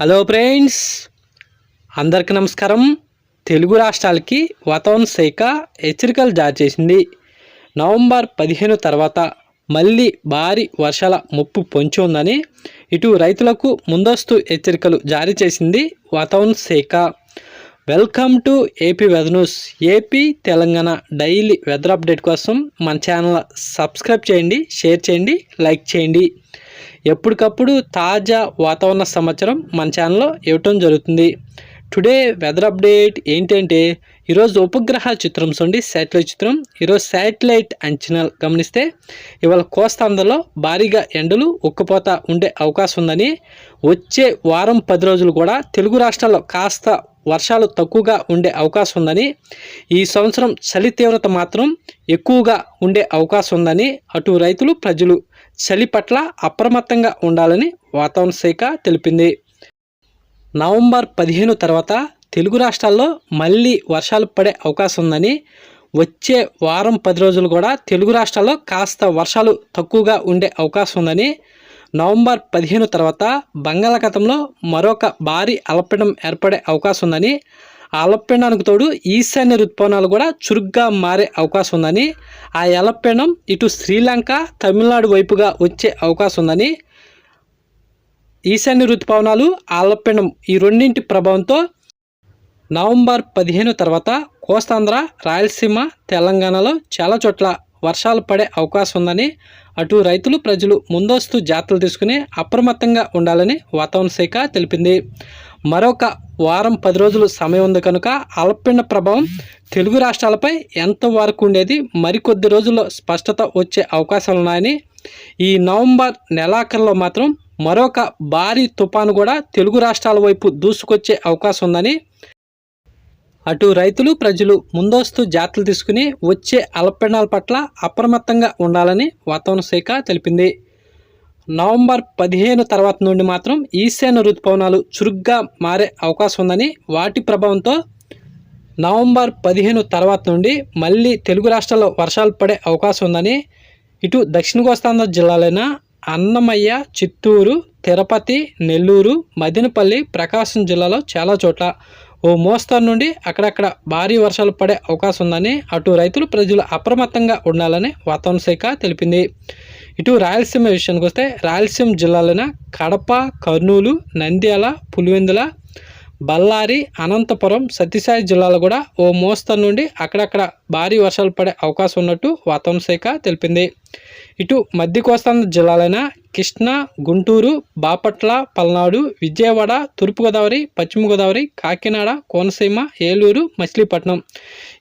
Hello friends అందరికి నమస్కారం. తెలుగు రాష్ట్రాలకి వాతావరణ శాఖ హెచ్చరికలు జారీ చేసింది. నవంబర్ పదిహేను తర్వాత మళ్ళీ భారీ వర్షాల ముప్పు పొంచి ఉందని ఇటు రైతులకు ముందస్తు హెచ్చరికలు జారీ చేసింది వాతావరణ శాఖ. Welcome to AP weather news. AP Telangana daily weather update కోసం మన ఛానల్ సబ్స్క్రైబ్ చేయండి షేర్ చేయండి లైక్ చేయండి. ఎప్పటికప్పుడు తాజా వాతావరణ సమాచారం మన ఛానల్లో ఇవ్వటం జరుగుతుంది. టుడే వెదర్ అప్డేట్ ఏంటంటే ఈరోజు ఉపగ్రహ చిత్రం చూడండి శాటిలైట్ చిత్రం. ఈరోజు శాటిలైట్ అంచనాలు గమనిస్తే ఇవాళ కోస్తాంధ్రలో భారీగా ఎండలు ఉక్కపోత ఉండే అవకాశం ఉందని వచ్చే వారం పది రోజులు కూడా తెలుగు రాష్ట్రాల్లో కాస్త వర్షాలు తక్కువగా ఉండే అవకాశం ఉందని ఈ సంవత్సరం చలి తీవ్రత మాత్రం ఎక్కువగా ఉండే అవకాశం ఉందని అటు రైతులు ప్రజలు చలి పట్ల అప్రమత్తంగా ఉండాలని వాతావరణ శాఖ తెలిపింది. నవంబర్ పదిహేను తర్వాత తెలుగు రాష్ట్రాల్లో మళ్ళీ వర్షాలు పడే అవకాశం ఉందని వచ్చే వారం పది రోజులు కూడా తెలుగు రాష్ట్రాల్లో కాస్త వర్షాలు తక్కువగా ఉండే అవకాశం ఉందని నవంబర్ పదిహేను తర్వాత బంగాళాఖాతంలో మరొక భారీ అలపడం ఏర్పడే అవకాశం ఉందని ఆ తోడు ఈశాన్య ఋతుపవనాలు కూడా చురుగ్గా మారే అవకాశం ఉందని ఆ అల్పపీడనం ఇటు శ్రీలంక తమిళనాడు వైపుగా వచ్చే అవకాశం ఉందని ఈశాన్య ఋతుపవనాలు ఆలపీడం ఈ రెండింటి ప్రభావంతో నవంబర్ పదిహేను తర్వాత కోస్తాంధ్ర రాయలసీమ తెలంగాణలో చాలా చోట్ల వర్షాలు పడే అవకాశం ఉందని అటు రైతులు ప్రజలు ముందస్తు జాగ్రత్తలు తీసుకుని అప్రమత్తంగా ఉండాలని వాతావరణ శాఖ తెలిపింది. మరొక వారం పది రోజులు సమయం ఉంది కనుక అల్పపీడన ప్రభావం తెలుగు రాష్ట్రాలపై ఎంత వరకు ఉండేది మరికొద్ది రోజుల్లో స్పష్టత వచ్చే అవకాశాలు ఉన్నాయని ఈ నవంబర్ నెలాఖరులో మాత్రం మరొక భారీ తుఫాను కూడా తెలుగు రాష్ట్రాల వైపు దూసుకొచ్చే అవకాశం ఉందని అటు రైతులు ప్రజలు ముందస్తు జాగ్రత్తలు తీసుకుని వచ్చే అల్పీడనాల పట్ల అప్రమత్తంగా ఉండాలని వాతావరణ శాఖ తెలిపింది. నవంబర్ పదిహేను తర్వాత నుండి మాత్రం ఈశాన్య ఋతుపవనాలు చురుగ్గా మారే అవకాశం ఉందని వాటి ప్రభావంతో నవంబర్ పదిహేను తర్వాత నుండి మళ్ళీ తెలుగు రాష్ట్రాల్లో వర్షాలు పడే అవకాశం ఉందని ఇటు దక్షిణ కోస్తాంధ్ర జిల్లాలైన అన్నమయ్య చిత్తూరు తిరుపతి నెల్లూరు మదినపల్లి ప్రకాశం జిల్లాలో చాలా చోట్ల ఓ మోస్తరు నుండి అక్కడక్కడ భారీ వర్షాలు పడే అవకాశం ఉందని అటు రైతులు ప్రజలు అప్రమత్తంగా ఉండాలని వాతావరణ శాఖ తెలిపింది. ఇటు రాయలసీమ విషయానికి వస్తే రాయలసీమ జిల్లాలైన కడప కర్నూలు నంద్యాల పులివెందుల బళ్ళారి అనంతపురం సత్యసాయి జిల్లాలో కూడా ఓ మోస్తరు నుండి అక్కడక్కడ భారీ వర్షాలు పడే అవకాశం ఉన్నట్టు వాతావరణ శాఖ తెలిపింది. ఇటు మధ్య కోస్తాంధ్ర జిల్లాలైన కృష్ణా గుంటూరు బాపట్ల పల్నాడు విజయవాడ తూర్పుగోదావరి పశ్చిమ గోదావరి కాకినాడ కోనసీమ ఏలూరు మచిలీపట్నం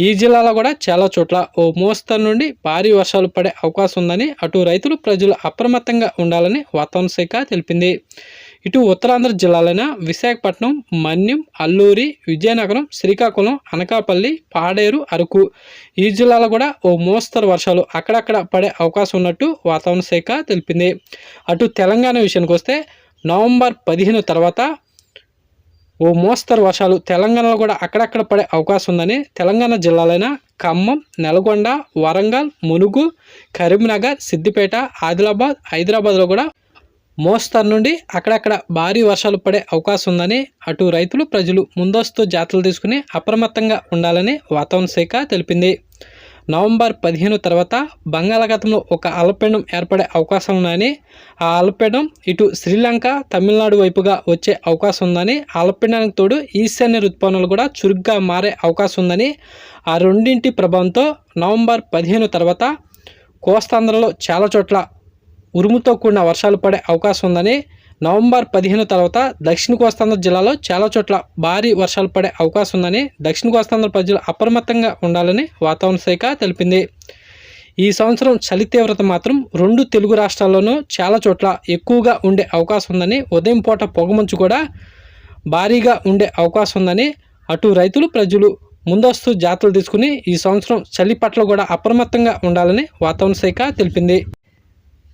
ఈ జిల్లాలో కూడా చాలా చోట్ల ఓ మోస్తరు నుండి భారీ వర్షాలు పడే అవకాశం ఉందని అటు రైతులు ప్రజలు అప్రమత్తంగా ఉండాలని వాతావరణ శాఖ తెలిపింది. ఇటు ఉత్తరాంధ్ర జిల్లాలైన విశాఖపట్నం మన్యం అల్లూరి విజయనగరం శ్రీకాకుళం అనకాపల్లి పాడేరు అరకు ఈ జిల్లాలో కూడా ఓ మోస్తరు వర్షాలు అక్కడక్కడ పడే అవకాశం ఉన్నట్టు వాతావరణ శాఖ తెలిపింది. అటు తెలంగాణ విషయానికి వస్తే నవంబర్ పదిహేను తర్వాత ఓ మోస్తరు వర్షాలు తెలంగాణలో కూడా అక్కడక్కడ పడే అవకాశం ఉందని తెలంగాణ జిల్లాలైన ఖమ్మం నల్గొండ వరంగల్ మునుగు కరీంనగర్ సిద్దిపేట ఆదిలాబాద్ హైదరాబాద్లో కూడా మోస్తరు నుండి అక్కడక్కడ భారీ వర్షాలు పడే అవకాశం ఉందని అటు రైతులు ప్రజలు ముందస్తు జాగ్రత్తలు తీసుకుని అప్రమత్తంగా ఉండాలని వాతావరణ శాఖ తెలిపింది. నవంబర్ పదిహేను తర్వాత బంగాళాఖాతంలో ఒక అల్పపీడనం ఏర్పడే అవకాశం ఉందని ఆ అల్పపీడనం ఇటు శ్రీలంక తమిళనాడు వైపుగా వచ్చే అవకాశం ఉందని ఆ తోడు ఈశాన్య రుతుపవనాలు కూడా చురుగ్గా మారే అవకాశం ఉందని ఆ రెండింటి ప్రభావంతో నవంబర్ పదిహేను తర్వాత కోస్తాంధ్రలో చాలా చోట్ల ఉరుముతో కూడిన వర్షాలు పడే అవకాశం ఉందని నవంబర్ పదిహేను తర్వాత దక్షిణ కోస్తాంధ్ర జిల్లాలో చాలా చోట్ల భారీ వర్షాలు పడే అవకాశం ఉందని దక్షిణ కోస్తాంధ్ర ప్రజలు అప్రమత్తంగా ఉండాలని వాతావరణ శాఖ తెలిపింది. ఈ సంవత్సరం చలి తీవ్రత మాత్రం రెండు తెలుగు రాష్ట్రాల్లోనూ చాలా చోట్ల ఎక్కువగా ఉండే అవకాశం ఉందని ఉదయం పూట పొగమంచు కూడా భారీగా ఉండే అవకాశం ఉందని అటు రైతులు ప్రజలు ముందస్తు జాగ్రత్తలు తీసుకుని ఈ సంవత్సరం చలి పట్ల కూడా అప్రమత్తంగా ఉండాలని వాతావరణ శాఖ తెలిపింది.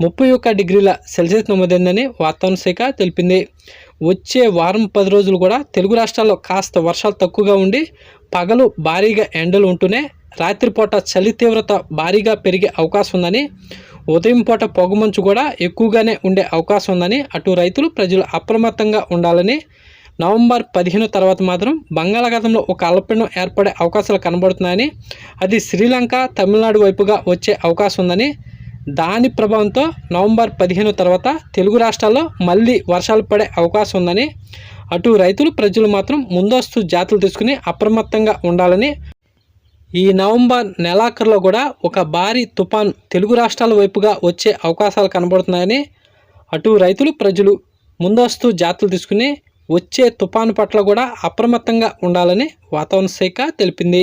ముప్పై ఒక్క డిగ్రీల సెల్సియస్ నమోదైందని వాతావరణ శాఖ తెలిపింది. వచ్చే వారం పది రోజులు కూడా తెలుగు రాష్ట్రాల్లో కాస్త వర్షాలు తక్కువగా ఉండి పగలు భారీగా ఎండలు ఉంటూనే రాత్రిపూట చలి తీవ్రత భారీగా పెరిగే అవకాశం ఉందని ఉదయం పూట పొగమంచు కూడా ఎక్కువగానే ఉండే అవకాశం ఉందని అటు రైతులు ప్రజలు అప్రమత్తంగా ఉండాలని నవంబర్ పదిహేను తర్వాత మాత్రం బంగాళాఖాతంలో ఒక అల్పపీడనం ఏర్పడే అవకాశాలు కనబడుతున్నాయని అది శ్రీలంక తమిళనాడు వైపుగా వచ్చే అవకాశం ఉందని దాని ప్రభావంతో నవంబర్ పదిహేను తర్వాత తెలుగు రాష్ట్రాల్లో మళ్ళీ వర్షాలు పడే అవకాశం ఉందని అటు రైతులు ప్రజలు మాత్రం ముందస్తు జాతులు తీసుకుని అప్రమత్తంగా ఉండాలని ఈ నవంబర్ నెలాఖరులో కూడా ఒక భారీ తుఫాన్ తెలుగు రాష్ట్రాల వైపుగా వచ్చే అవకాశాలు కనబడుతున్నాయని అటు రైతులు ప్రజలు ముందస్తు జాతులు తీసుకుని వచ్చే తుఫాను పట్ల కూడా అప్రమత్తంగా ఉండాలని వాతావరణ శాఖ తెలిపింది.